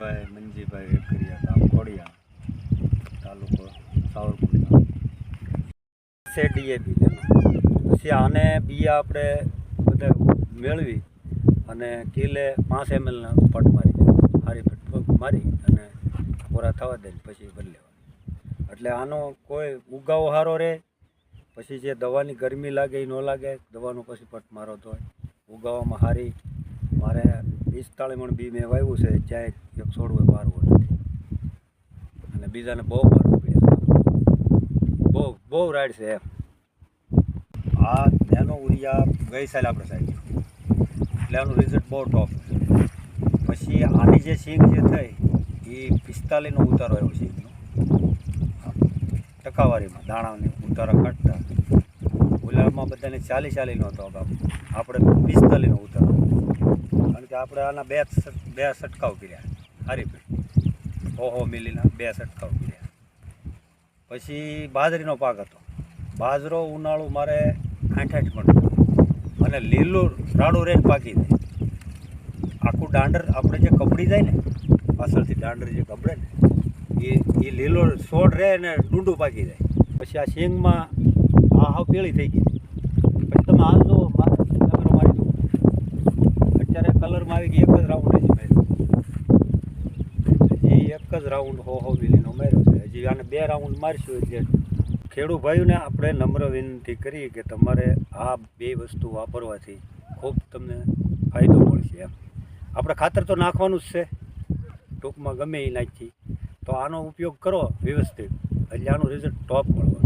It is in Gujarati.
ભાઈ, મંજીભાઈ વેકરિયા ગામ કોડિયા, તાલુકો સાવરકુંડલા. છે ડીએપી પછી આને બીયા આપણે બધા મેળવી અને કિલે પાંચ એમએલના પટ મારી હારી પટ મારી અને પૂરા થવા દે પછી બદલેવા એટલે આનો કોઈ ઉગાવો સારો રહે પછી જે દવાની ગરમી લાગે એ ન લાગે, દવાનો પછી પટ મારો તો ઉગાવામાં સારી મારે પિસ્તાળીસ મણ બી મેં વાવ્યું છે, ક્યાંય એક છોડવું બાર નથી. અને બીજાને બહુ મારવું પડ્યા બહુ બહુ રાઈડ છે એમ. આ નેનો ઉરિયા ગઈ સાલ આપણે સાહેબ એટલે આનું રિઝલ્ટ બહુ ટોપ પછી આની જે સીંગ જે થઈ, એ પિસ્તાલીસનો ઉતારો આવ્યો સીંગનો ટકાવારીમાં, દાણાની ઉતારા કાઢતા. ગુલાબમાં બધાને ચાલી ચાલીનો હતો આપણે પિસ્તાલીસનો ઉતારો. કારણ કે આપણે આના બે બે છંટકાવ કર્યા. હારી પીડ. ઓહો, મિલીના બે છંટકાવ કર્યા. પછી બાજરીનો પાક હતો. બાજરો, ઉનાળું, મારે આઠ આઠ અને લીલું, રાડું રેન પાકી દે. આખું દાંડર આપણે જે કપડી જાય ને, પાછળથી દાંડર જે કપડે ને, એ એ લીલો છોડ રહે ને ડુંડું પાકી જાય. પછી આ શીંગમાં આ હાવ પીળી થઈ ગઈ પછી તમે હાલ જો કેમેરો મારી દો અત્યારે કલરમાં આવી ગઈ એક જ રાઉન્ડ હજી માર્યો હજી એક જ રાઉન્ડ હો હો મિલીનો માર્યો છે. હજી આને બે રાઉન્ડ મારશું એટલે ખેડૂત ભાઈઓને આપણે નમ્ર વિનંતી કરીએ કે તમારે આ બે વસ્તુ વાપરવાથી ખૂબ તમને ફાયદો મળશે એમ. આપણે ખાતર તો નાખવાનું જ છે. ટૂંકમાં ગમે એ નાખી. તો આનો ઉપયોગ કરો વ્યવસ્થિત. એટલે આનું રિઝલ્ટ ટોપ મળવાનું